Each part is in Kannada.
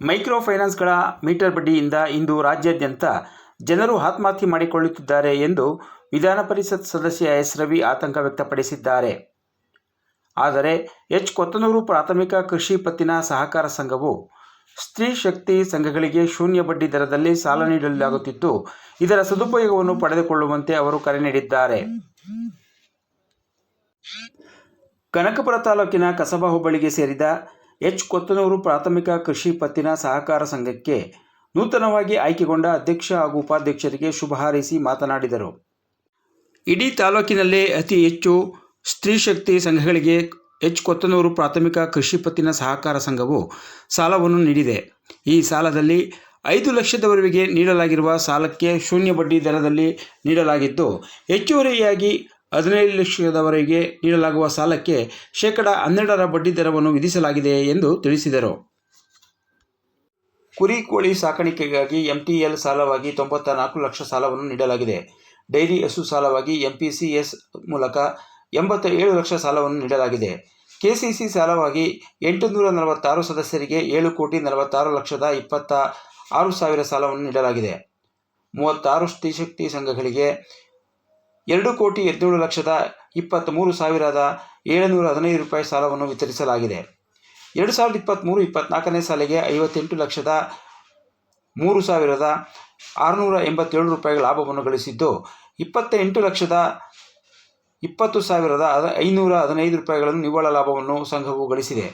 ಮೈಕ್ರೋ ಫೈನಾನ್ಸ್ಗಳ ಮೀಟರ್ ಬಡ್ಡಿಯಿಂದ ಇಂದು ರಾಜ್ಯಾದ್ಯಂತ ಜನರು ಆತ್ಮಹತ್ಯೆ ಮಾಡಿಕೊಳ್ಳುತ್ತಿದ್ದಾರೆ ಎಂದು ವಿಧಾನ ಪರಿಷತ್ ಸದಸ್ಯ ಎಸ್. ರವಿ ಆತಂಕ ವ್ಯಕ್ತಪಡಿಸಿದ್ದಾರೆ. ಆದರೆ ಎಚ್. ಕೊತ್ತನೂರು ಪ್ರಾಥಮಿಕ ಕೃಷಿ ಪತ್ತಿನ ಸಹಕಾರ ಸಂಘವು ಸ್ತ್ರೀ ಶಕ್ತಿ ಸಂಘಗಳಿಗೆ ಶೂನ್ಯ ಬಡ್ಡಿ ದರದಲ್ಲಿ ಸಾಲ ನೀಡಲಾಗುತ್ತಿದ್ದು, ಇದರ ಸದುಪಯೋಗವನ್ನು ಪಡೆದುಕೊಳ್ಳುವಂತೆ ಅವರು ಕರೆ ನೀಡಿದ್ದಾರೆ. ಕನಕಪುರ ತಾಲೂಕಿನ ಕಸಬಾ ಹೋಬಳಿಗೆ ಸೇರಿದ ಎಚ್. ಕೊತ್ತನೂರು ಪ್ರಾಥಮಿಕ ಕೃಷಿ ಪತ್ತಿನ ಸಹಕಾರ ಸಂಘಕ್ಕೆ ನೂತನವಾಗಿ ಆಯ್ಕೆಗೊಂಡ ಅಧ್ಯಕ್ಷ ಹಾಗೂ ಉಪಾಧ್ಯಕ್ಷರಿಗೆ ಶುಭ ಹಾರೈಸಿ ಮಾತನಾಡಿದರು. ಇಡೀ ತಾಲೂಕಿನಲ್ಲೇ ಅತಿ ಹೆಚ್ಚು ಸ್ತ್ರೀ ಶಕ್ತಿ ಸಂಘಗಳಿಗೆ ಎಚ್ ಕೊತ್ತನೂರು ಪ್ರಾಥಮಿಕ ಕೃಷಿ ಪತ್ತಿನ ಸಹಕಾರ ಸಂಘವು ಸಾಲವನ್ನು ನೀಡಿದೆ. ಈ ಸಾಲದಲ್ಲಿ ಐದು ಲಕ್ಷದವರೆಗೆ ನೀಡಲಾಗಿರುವ ಸಾಲಕ್ಕೆ ಶೂನ್ಯ ಬಡ್ಡಿ ದರದಲ್ಲಿ ನೀಡಲಾಗಿದ್ದು, ಹೆಚ್ಚುವರಿಯಾಗಿ ಹದಿನೈದು ಲಕ್ಷದವರೆಗೆ ನೀಡಲಾಗುವ ಸಾಲಕ್ಕೆ ಶೇಕಡ ಹನ್ನೆರಡರ ಬಡ್ಡಿ ದರವನ್ನು ವಿಧಿಸಲಾಗಿದೆ ಎಂದು ತಿಳಿಸಿದರು. ಕುರಿ ಕೋಳಿ ಸಾಕಾಣಿಕೆಗಾಗಿ ಎಂಟಿಎಲ್ ಸಾಲವಾಗಿ ತೊಂಬತ್ತ ನಾಲ್ಕು ಲಕ್ಷ ಸಾಲವನ್ನು ನೀಡಲಾಗಿದೆ. ಡೈರಿ ಹಸು ಸಾಲವಾಗಿ ಎಂಪಿಸಿಎಸ್ ಮೂಲಕ ಎಂಬತ್ತ ಏಳು ಲಕ್ಷ ಸಾಲವನ್ನು ನೀಡಲಾಗಿದೆ. ಕೆಸಿಸಿ ಸಾಲವಾಗಿ ಎಂಟುನೂರ ನಲವತ್ತಾರು ಸದಸ್ಯರಿಗೆ ಏಳು ಕೋಟಿ ನಲವತ್ತಾರು ಲಕ್ಷದ ಇಪ್ಪತ್ತ ಆರು ಸಾವಿರ ಸಾಲವನ್ನು ನೀಡಲಾಗಿದೆ. ಮೂವತ್ತಾರು ಸ್ತ್ರೀಶಕ್ತಿ ಸಂಘಗಳಿಗೆ ಎರಡು ಕೋಟಿ ಹದಿನೇಳು ಲಕ್ಷದ ಇಪ್ಪತ್ತ್ಮೂರು ಸಾವಿರದ ಏಳುನೂರ ಹದಿನೈದು ರೂಪಾಯಿ ಸಾಲವನ್ನು ವಿತರಿಸಲಾಗಿದೆ. ಎರಡು ಸಾವಿರದ ಇಪ್ಪತ್ತ್ಮೂರು ಇಪ್ಪತ್ತ್ನಾಲ್ಕನೇ ಸಾಲಿಗೆ ಐವತ್ತೆಂಟು ಲಕ್ಷದ ಮೂರು ಸಾವಿರದ ಆರುನೂರ ಎಂಬತ್ತೇಳು ರೂಪಾಯಿ ಲಾಭವನ್ನು ಗಳಿಸಿದ್ದು, ಇಪ್ಪತ್ತೆಂಟು ಲಕ್ಷದ ಇಪ್ಪತ್ತು ಸಾವಿರದ ಐನೂರ ಹದಿನೈದು ರೂಪಾಯಿಗಳನ್ನು ನಿವ್ವಳ ಲಾಭವನ್ನು ಸಂಘವು ಗಳಿಸಿದೆ.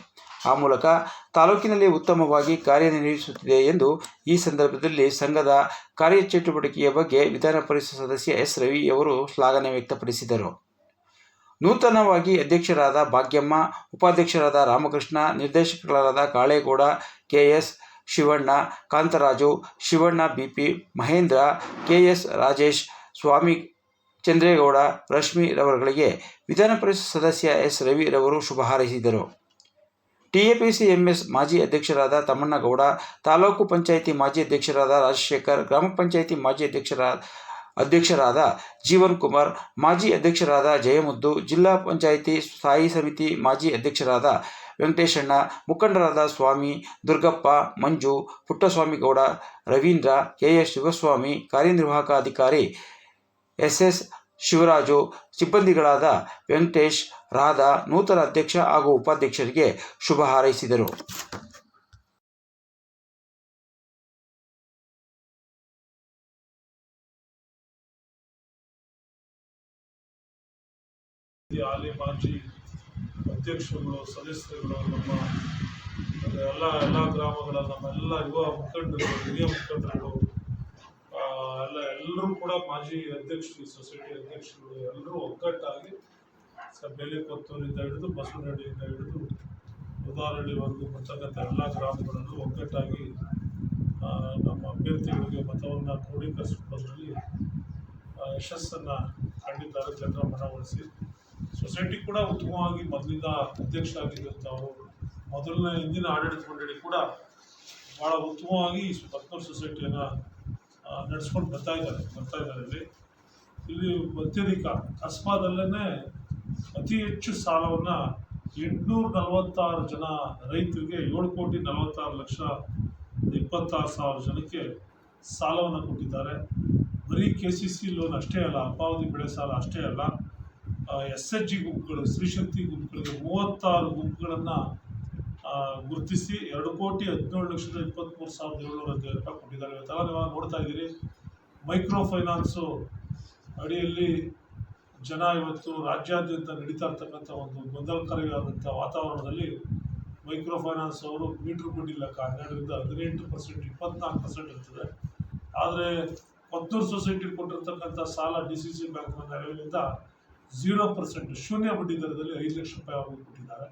ಆ ಮೂಲಕ ತಾಲೂಕಿನಲ್ಲಿ ಉತ್ತಮವಾಗಿ ಕಾರ್ಯನಿರ್ವಹಿಸುತ್ತಿದೆ ಎಂದು ಈ ಸಂದರ್ಭದಲ್ಲಿ ಸಂಘದ ಕಾರ್ಯಚಟುವಟಿಕೆಯ ಬಗ್ಗೆ ವಿಧಾನ ಪರಿಷತ್ ಸದಸ್ಯ ಎಸ್. ರವಿ ಅವರು ಶ್ಲಾಘನೆ ವ್ಯಕ್ತಪಡಿಸಿದರು. ನೂತನವಾಗಿ ಅಧ್ಯಕ್ಷರಾದ ಭಾಗ್ಯಮ್ಮ, ಉಪಾಧ್ಯಕ್ಷರಾದ ರಾಮಕೃಷ್ಣ ನಿರ್ದೇಶಕರಾದ Kalegowda, K. S. Shivanna, Kantharaju, Shivanna, BP, Mahendra K S Rajesh, Swamy Chandregowda, Rashmi ರವರುಗಳಿಗೆ Vidhana Parishat ಸದಸ್ಯ ಎಸ್ ರವಿ ರವರು ಶುಭ ಹಾರೈಸಿದರು. ಟಿಎಪಿಸಿ ಎಂಎಸ್ ಮಾಜಿ ಅಧ್ಯಕ್ಷರಾದ ತಮ್ಮಣ್ಣಗೌಡ, ತಾಲೂಕು ಪಂಚಾಯಿತಿ ಮಾಜಿ ಅಧ್ಯಕ್ಷರಾದ ರಾಜಶೇಖರ್, ಗ್ರಾಮ ಪಂಚಾಯಿತಿ ಮಾಜಿ ಅಧ್ಯಕ್ಷರ ಅಧ್ಯಕ್ಷರಾದ ಜೀವನ್ ಕುಮಾರ್, ಮಾಜಿ ಅಧ್ಯಕ್ಷರಾದ ಜಯಮುದ್ದು, ಜಿಲ್ಲಾ ಪಂಚಾಯಿತಿ ಸ್ಥಾಯಿ ಸಮಿತಿ ಮಾಜಿ ಅಧ್ಯಕ್ಷರಾದ ವೆಂಕಟೇಶಣ್ಣ, ಮುಖಂಡರಾದ ಸ್ವಾಮಿ ದುರ್ಗಪ್ಪ, ಮಂಜು ಪುಟ್ಟಸ್ವಾಮಿಗೌಡ ರವೀಂದ್ರ ಕೆ ಎಸ್ ಶಿವಸ್ವಾಮಿ ಕಾರ್ಯನಿರ್ವಾಹಕ ಅಧಿಕಾರಿ ಎಸ್ ಎಸ್ ಶಿವರಾಜು, ಸಿಬ್ಬಂದಿಗಳಾದ ವೆಂಕಟೇಶ್, ರಾಧಾ, ನೂತನ ಅಧ್ಯಕ್ಷ ಹಾಗೂ ಉಪಾಧ್ಯಕ್ಷರಿಗೆ ಶುಭ ಹಾರೈಸಿದರು. ಅಧ್ಯಕ್ಷರುಗಳು ಸದಸ್ಯರುಗಳು ನಮ್ಮ ಎಲ್ಲ ಎಲ್ಲ ಗ್ರಾಮಗಳ ನಮ್ಮ ಎಲ್ಲ ಯುವ ಮುಖಂಡರು ಹಿರಿಯ ಮುಖಂಡರುಗಳು ಎಲ್ಲ ಎಲ್ಲರೂ ಕೂಡ ಮಾಜಿ ಅಧ್ಯಕ್ಷರು ಸೊಸೈಟಿ ಅಧ್ಯಕ್ಷರುಗಳು ಎಲ್ಲರೂ ಒಗ್ಗಟ್ಟಾಗಿ ಸ ಬೆಲೆ ಕೊತ್ತೂರಿಂದ ಹಿಡಿದು ಬಸವನಹಳ್ಳಿಯಿಂದ ಹಿಡಿದು ಉದಾಹರಣೆವರೆಗೂ ಬರ್ತಕ್ಕಂಥ ಎಲ್ಲ ಗ್ರಾಮಗಳಲ್ಲೂ ಒಗ್ಗಟ್ಟಾಗಿ ನಮ್ಮ ಅಭ್ಯರ್ಥಿಗಳಿಗೆ ಮತವನ್ನು ಕ್ರೋಢೀಕರಿಸುವುದರಲ್ಲಿ ಆ, ಯಶಸ್ಸನ್ನು ಕಂಡಿದ್ದಾರೆ ಜನರ ಮನವೊಲಿಸಿ ಸೊಸೈಟಿ ಕೂಡ ಉತ್ತಮವಾಗಿ ಮೊದಲಿಂದ ಅಧ್ಯಕ್ಷ ಆಗಿದ್ದಂಥವರು ಮೊದಲನೇ ಹಿಂದಿನ ಆಡಳಿತ ಮಂಡಳಿ ಕೂಡ ಭಾಳ ಉತ್ತಮವಾಗಿ ಈ ಪತ್ನೂರು ಸೊಸೈಟಿಯನ್ನು ನಡೆಸ್ಕೊಂಡು ಬರ್ತಾ ಇದ್ದಾರೆ ಬರ್ತಾ ಇದ್ದಾರೆ ಇಲ್ಲಿ ಇಲ್ಲಿ ಅತ್ಯಧಿಕ ಕಸ್ಬಾದಲ್ಲೇ ಅತಿ ಹೆಚ್ಚು ಸಾಲವನ್ನು ಎಂಟುನೂರ ನಲವತ್ತಾರು ಜನ ರೈತರಿಗೆ, ಏಳು ಕೋಟಿ ನಲವತ್ತಾರು ಲಕ್ಷ ಇಪ್ಪತ್ತಾರು ಸಾವಿರ ಜನಕ್ಕೆ ಸಾಲವನ್ನು ಕೊಟ್ಟಿದ್ದಾರೆ. ಬರೀ ಕೆ ಸಿ ಸಿ ಲೋನ್ ಅಷ್ಟೇ ಅಲ್ಲ, ಅಲ್ಪಾವಧಿ ಬೆಳೆ ಸಾಲ ಅಷ್ಟೇ ಅಲ್ಲ. ಎಸ್ ಎಚ್ ಜಿ ಗುಂಪುಗಳು ಸ್ತ್ರೀಶಕ್ತಿ ಗುಂಪುಗಳಿಗೆ ಮೂವತ್ತಾರು ಗುಂಪುಗಳನ್ನು ಗುರುತಿಸಿ ಎರಡು ಕೋಟಿ ಹದಿನೇಳು ಲಕ್ಷದ ಇಪ್ಪತ್ತ್ಮೂರು ಸಾವಿರದ ಏಳ್ನೂರ ಹದಿನೈದು ರೂಪಾಯಿ ಕೊಟ್ಟಿದ್ದಾರೆ. ಇವತ್ತೆಲ್ಲ ನೀವು ನೋಡ್ತಾ ಇದ್ದೀರಿ ಮೈಕ್ರೋ ಫೈನಾನ್ಸು ಅಡಿಯಲ್ಲಿ ಜನ ಇವತ್ತು ರಾಜ್ಯಾದ್ಯಂತ ನಡೀತಾ ಇರ್ತಕ್ಕಂಥ ಒಂದು ಗೊಂದಲಕಾರಿಯಾದಂಥ ವಾತಾವರಣದಲ್ಲಿ ಮೈಕ್ರೋ ಫೈನಾನ್ಸ್ ಅವರು ಮೀಟ್ರ್ ಲೆಕ್ಕ ಹನ್ನೆರಡರಿಂದ ಹದಿನೆಂಟು ಪರ್ಸೆಂಟ್, ಇಪ್ಪತ್ನಾಲ್ಕು ಪರ್ಸೆಂಟ್ ಇರ್ತದೆ. ಆದರೆ ಕೊತ್ತೂರು ಸೊಸೈಟಿ ಕೊಟ್ಟಿರ್ತಕ್ಕಂಥ ಸಾಲ ಡಿ ಸಿ ಸಿ ಬ್ಯಾಂಕ್ನ ನೆರವಿನಿಂದ ಝೀರೋ ಪರ್ಸೆಂಟ್ ಶೂನ್ಯ ಬಡ್ಡಿ ದರದಲ್ಲಿ ಐದು ಲಕ್ಷ ರೂಪಾಯಿ ಅವ್ರಿಗೆ ಕೊಟ್ಟಿದ್ದಾರೆ.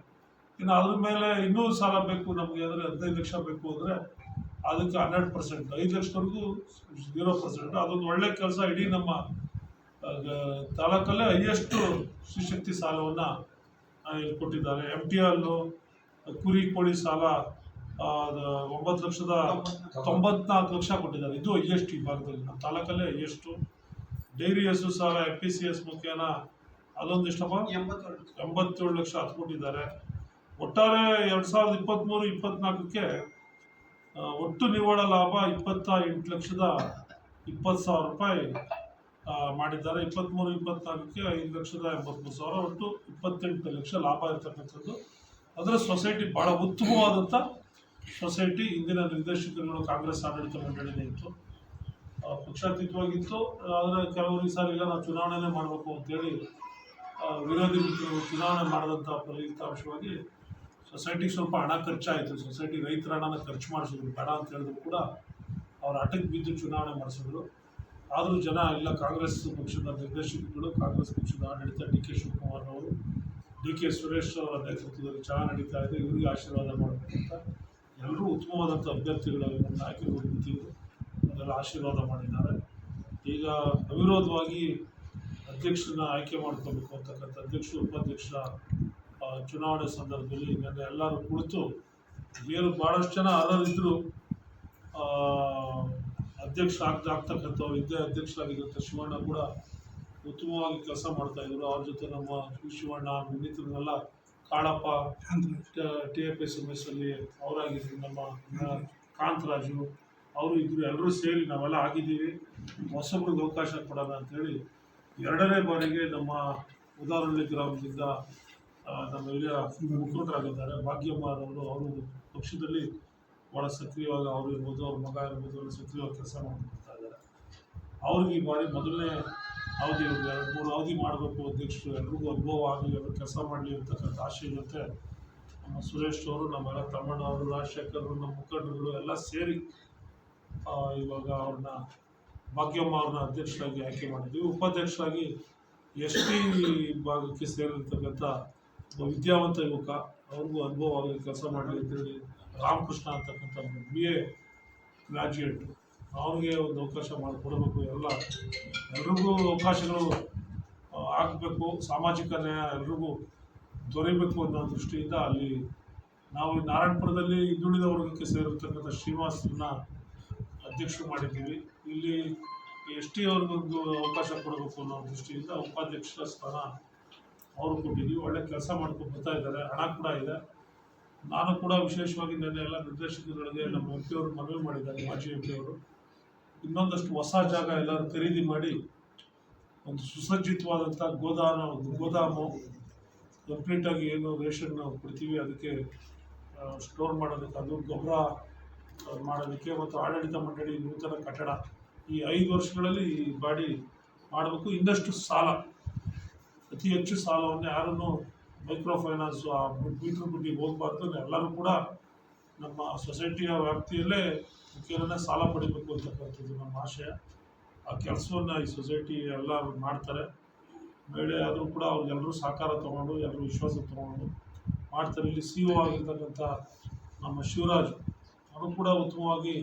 ಇನ್ನು ಅದ್ರ ಮೇಲೆ ಇನ್ನೂ ಸಾಲ ಬೇಕು ನಮಗೆ ಅಂದರೆ ಹದಿನೈದು ಲಕ್ಷ ಬೇಕು ಅಂದರೆ ಅದಕ್ಕೆ ಹನ್ನೆರಡು ಪರ್ಸೆಂಟ್, ಐದು ಲಕ್ಷದವರೆಗೂ ಝೀರೋ ಪರ್ಸೆಂಟ್. ಅದೊಂದು ಒಳ್ಳೆ ಕೆಲಸ, ಇಡೀ ನಮ್ಮ ತಾಲೂಕಲ್ಲೇ ಹೈಯೆಸ್ಟು ಶ್ರೀಶಕ್ತಿ ಸಾಲವನ್ನು ಕೊಟ್ಟಿದ್ದಾರೆ. ಎಂ ಟಿ ಅಲ್ಲು ಕುರಿ ಕೋಳಿ ಸಾಲ ಒಂಬತ್ತು ಲಕ್ಷದ ತೊಂಬತ್ನಾಲ್ಕು ಲಕ್ಷ ಕೊಟ್ಟಿದ್ದಾರೆ. ಇದು ಹೈಯೆಸ್ಟ್ ಈ ಭಾಗದಲ್ಲಿ. ನಮ್ಮ ತಾಲೂಕಲ್ಲೇ ಹೈಯೆಸ್ಟು. ಡೈರಿ ಹಸು ಸಾಲ ಎಫ್ ಪಿ ಸಿ ಎಸ್ ಮುಖೇನ ಅದೊಂದು ಎಷ್ಟಪ್ಪ? ಎಂಬತ್ತೇಳು ಲಕ್ಷ. ಹತ್ತು ಕೊಟ್ಟಿದ್ದಾರೆ ಒಟ್ಟಾರೆ ಎರಡು ಸಾವಿರದ ಇಪ್ಪತ್ತ್ಮೂರು ಇಪ್ಪತ್ತ್ನಾಲ್ಕಕ್ಕೆ ಆ, ಒಟ್ಟು ನಿವ್ವಳ ಲಾಭ ಇಪ್ಪತ್ತ ಎಂಟು ಲಕ್ಷದ ಇಪ್ಪತ್ತು ಸಾವಿರ ರೂಪಾಯಿ ಮಾಡಿದ್ದಾರೆ. ಇಪ್ಪತ್ತ್ಮೂರು ಇಪ್ಪತ್ತ್ನಾಲ್ಕಕ್ಕೆ ಐದು ಲಕ್ಷದ ಎಂಬತ್ಮೂರು ಸಾವಿರ ಒಟ್ಟು ಇಪ್ಪತ್ತೆಂಟು ಲಕ್ಷ ಲಾಭ ಇರ್ತಕ್ಕಂಥದ್ದು. ಅದರ ಸೊಸೈಟಿ ಭಾಳ ಉತ್ತಮವಾದಂಥ ಸೊಸೈಟಿ. ಇಂದಿನ ನಿರ್ದೇಶಕರುಗಳು ಕಾಂಗ್ರೆಸ್ ಆಡಳಿತ ಮಂಡಳಿನೇ ಇತ್ತು. ಪಕ್ಷಾತೀತವಾಗಿತ್ತು. ಆದರೆ ಕೆಲವರು ಈ ಸಾರಿ ಇಲ್ಲ ನಾವು ಚುನಾವಣೆನೇ ಮಾಡಬೇಕು ಅಂತೇಳಿ ವಿರೋಧಿ ಚುನಾವಣೆ ಮಾಡಿದಂಥ ಫಲಿತಾಂಶವಾಗಿ ಸೊಸೈಟಿಗೆ ಸ್ವಲ್ಪ ಹಣ ಖರ್ಚಾಯಿತು. ಸೊಸೈಟಿ ರೈತರ ಹಣನ ಖರ್ಚು ಮಾಡಿಸಿದ್ರು. ಬೇಡ ಅಂತ ಹೇಳಿದ್ರು ಕೂಡ ಅವ್ರ ಅಟಕ್ ಬಿದ್ದು ಚುನಾವಣೆ ಮಾಡಿಸಿದ್ರು. ಆದರೂ ಜನ ಎಲ್ಲ ಕಾಂಗ್ರೆಸ್ ಪಕ್ಷದ ನಿರ್ದೇಶಕರುಗಳು, ಕಾಂಗ್ರೆಸ್ ಪಕ್ಷದ ಆಡಳಿತ ಡಿ ಕೆ ಶಿವಕುಮಾರ್ ಅವರು, ಡಿ ಕೆ ಸುರೇಶ್ ಅವರ ನೇತೃತ್ವದಲ್ಲಿ ಚೆನ್ನಾಗಿ ನಡೀತಾ ಇದೆ. ಇವರಿಗೆ ಆಶೀರ್ವಾದ ಮಾಡಬೇಕಂತ ಎಲ್ಲರೂ ಉತ್ತಮವಾದಂಥ ಅಭ್ಯರ್ಥಿಗಳನ್ನು ಆಯ್ಕೆಗಳು ಹೋಗಿದ್ದೀವಿ ಅದೆಲ್ಲ ಆಶೀರ್ವಾದ ಮಾಡಿದ್ದಾರೆ. ಈಗ ಅವಿರೋಧವಾಗಿ ಅಧ್ಯಕ್ಷರನ್ನ ಆಯ್ಕೆ ಮಾಡ್ಕೋಬೇಕು ಅಂತಕ್ಕಂಥ ಅಧ್ಯಕ್ಷರು ಉಪಾಧ್ಯಕ್ಷರ ಆ, ಚುನಾವಣೆ ಸಂದರ್ಭದಲ್ಲಿ ನನ್ನ ಎಲ್ಲರೂ ಕುಳಿತು ಏನು ಭಾಳಷ್ಟು ಜನ ಅರ್ಹರಿದ್ದರು ಅಧ್ಯಕ್ಷ ಆಗ್ತ ಆಗ್ತಕ್ಕಂಥವ್ರು ಇದ್ದೇ ಅಧ್ಯಕ್ಷರಾಗಿದ್ದಂಥ ಶಿವಣ್ಣ ಕೂಡ ಉತ್ತಮವಾಗಿ ಕೆಲಸ ಮಾಡ್ತಾ ಇದ್ರು. ಅವ್ರ ಜೊತೆ ನಮ್ಮ Shivanna ಇನ್ನಿತರನ್ನೆಲ್ಲ Kalappa T F S M S ಅಲ್ಲಿ ಅವರಾಗಿದ್ರು ನಮ್ಮ ಕಾಂತರಾಜು. ಅವರು ಇದ್ರು ಎಲ್ಲರೂ ಸೇರಿ ನಾವೆಲ್ಲ ಆಗಿದ್ದೀವಿ. ಹೊಸಬ್ರಿಗೆ ಅವಕಾಶ ಕೊಡೋಣ ಅಂತೇಳಿ ಎರಡನೇ ಬಾರಿಗೆ ನಮ್ಮ ಉದಾಹರಣೆ ಗ್ರಾಮದಿಂದ ನಮ್ಮ ಹಿರಿಯ ಮುಖಂಡರಾಗಿದ್ದಾರೆ. ಭಾಗ್ಯಮ್ಮರವರು ಅವರು ಪಕ್ಷದಲ್ಲಿ ಭಾಳ ಸಕ್ರಿಯವಾಗಿ, ಅವರು ಇರ್ಬೋದು, ಅವ್ರ ಮಗ ಇರ್ಬೋದು, ಅವರು ಸಕ್ರಿಯವಾಗಿ ಕೆಲಸ ಮಾಡ್ಕೊಡ್ತಾ ಇದ್ದಾರೆ. ಅವ್ರಿಗೆ ಈ ಬಾರಿ ಮೊದಲನೇ ಅವಧಿ ಎರಡು ಮೂರು ಅವಧಿ ಮಾಡಬೇಕು ಅಧ್ಯಕ್ಷರು. ಎಲ್ರಿಗೂ ಅನುಭವ ಆಗಲಿ ಅವರು ಕೆಲಸ ಮಾಡಲಿ ಅಂತಕ್ಕಂಥ ಆಶೆ ಇರುತ್ತೆ. ನಮ್ಮ ಸುರೇಶ್ ಅವರು ನಮ್ಮೆಲ್ಲ ರಾಜಶೇಖರ್ ಅವರು, ನಮ್ಮ ಮುಖಂಡರುಗಳು ಎಲ್ಲ ಸೇರಿ ಇವಾಗ ಅವ್ರನ್ನ ಭಾಗ್ಯಮ್ಮ ಅವ್ರನ್ನ ಅಧ್ಯಕ್ಷರಾಗಿ ಆಯ್ಕೆ ಮಾಡಿದ್ವಿ. ಉಪಾಧ್ಯಕ್ಷರಾಗಿ ಎಸ್ ಟಿ ಭಾಗಕ್ಕೆ ಸೇರಿರ್ತಕ್ಕಂಥ ವಿದ್ಯಾವಂತ ಯುವಕ. ಅವ್ರಿಗೂ ಅನುಭವ ಆಗಲಿ, ಕೆಲಸ ಮಾಡಲಿ ಅಂತೇಳಿ ರಾಮಕೃಷ್ಣ ಅಂತಕ್ಕಂಥ ಬಿ ಎ ಗ್ರಾಜ್ಯುಯೇಟ್. ಅವ್ರಿಗೆ ಒಂದು ಅವಕಾಶ ಮಾಡಿಕೊಡಬೇಕು. ಎಲ್ಲ ಎಲ್ರಿಗೂ ಅವಕಾಶಗಳು ಆಗಬೇಕು. ಸಾಮಾಜಿಕ ನ್ಯಾಯ ಎಲ್ರಿಗೂ ದೊರೆಯಬೇಕು ಅನ್ನೋ ದೃಷ್ಟಿಯಿಂದ ಅಲ್ಲಿ ನಾವು ನಾರಾಯಣಪುರದಲ್ಲಿ ಹಿಂದುಳಿದ ವರ್ಗಕ್ಕೆ ಸೇರಿರ್ತಕ್ಕಂಥ ಶ್ರೀನಿವಾಸನ್ನ ಅಧ್ಯಕ್ಷರು ಮಾಡಿದ್ದೀವಿ. ಇಲ್ಲಿ ಎಸ್ ಟಿ ಅವ್ರಿಗೊಂದು ಅವಕಾಶ ಕೊಡಬೇಕು ಅನ್ನೋ ದೃಷ್ಟಿಯಿಂದ ಉಪಾಧ್ಯಕ್ಷರ ಸ್ಥಾನ ಅವರು ಕೊಟ್ಟಿದ್ದೀವಿ. ಒಳ್ಳೆ ಕೆಲಸ ಮಾಡ್ಕೊಂಡು ಬರ್ತಾ ಇದ್ದಾರೆ. ಹಣ ಕೂಡ ಇದೆ. ನಾನು ಕೂಡ ವಿಶೇಷವಾಗಿ ನಿನ್ನೆ ಎಲ್ಲ ನಿರ್ದೇಶಕರುಗಳಿಗೆ ನಮ್ಮ ಎಂ ಪಿ ಅವರು ಮನವಿ ಮಾಡಿದ್ದಾರೆ, ಮಾಜಿ ಎಂ ಪಿ ಅವರು. ಇನ್ನೊಂದಷ್ಟು ಹೊಸ ಜಾಗ ಎಲ್ಲರೂ ಖರೀದಿ ಮಾಡಿ ಒಂದು ಸುಸಜ್ಜಿತವಾದಂಥ ಗೋದಾನ ಒಂದು ಗೋದಾಮು, ಕಂಪ್ಲೀಟಾಗಿ ಏನು ರೇಷನ್ ನಾವು ಕೊಡ್ತೀವಿ. ಅದಕ್ಕೆ ಸ್ಟೋರ್ ಮಾಡೋದಕ್ಕೆ ಅದು ಗೊಬ್ಬರ ಮಾಡೋದಕ್ಕೆ ಮತ್ತು ಆಡಳಿತ ಮಂಡಳಿ ನೂತನ ಕಟ್ಟಡ ಈ ಐದು ವರ್ಷಗಳಲ್ಲಿ ಈ ಬಾಡಿ ಮಾಡಬೇಕು. ಇನ್ನಷ್ಟು ಸಾಲ, ಅತಿ ಹೆಚ್ಚು ಸಾಲವನ್ನು ಯಾರನ್ನು ಮೈಕ್ರೋ ಫೈನಾನ್ಸು ಆ ಮೀಟ್ರ್ ಬಡ್ಡಿ ಹೋಗಬಾರ್ದು ಎಲ್ಲರೂ ಕೂಡ ನಮ್ಮ ಸೊಸೈಟಿಯ ವ್ಯಾಪ್ತಿಯಲ್ಲೇ ಮುಖ್ಯರನ್ನ ಸಾಲ ಪಡಿಬೇಕು ಅಂತಕ್ಕಂಥದ್ದು ನಮ್ಮ ಆಶಯ. ಆ ಕೆಲಸವನ್ನು ಈ ಸೊಸೈಟಿ ಎಲ್ಲ ಮಾಡ್ತಾರೆ. ಮಹಿಳೆ ಆದರೂ ಕೂಡ ಅವ್ರಿಗೆಲ್ಲರೂ ಸಹಕಾರ ತೊಗೊಂಡು, ಎಲ್ಲರೂ ವಿಶ್ವಾಸ ತೊಗೊಂಡು ಮಾಡ್ತಾರೆ. ಇಲ್ಲಿ ಸಿ ಒ ಆಗಿರ್ತಕ್ಕಂಥ ನಮ್ಮ ಶಿವರಾಜ್ ಅವರು ಕೂಡ ಉತ್ತಮವಾಗಿ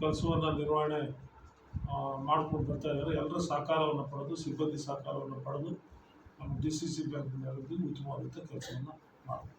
ಕೆಲಸವನ್ನು ನಿರ್ವಹಣೆ ಮಾಡ್ಕೊಂಡು ಬರ್ತಾ ಇದ್ದಾರೆ. ಎಲ್ಲರ ಸಹಕಾರವನ್ನು ಪಡೆದು, ಸಿಬ್ಬಂದಿ ಸಹಕಾರವನ್ನು ಪಡೆದು ನಮ್ಮ ಡಿ ಸಿ ಸಿ ಬ್ಯಾಂಕ್ನಲ್ಲಿ ಉತ್ತಮವಾದಂಥ ಕೆಲಸವನ್ನು ಮಾಡ್ತಾರೆ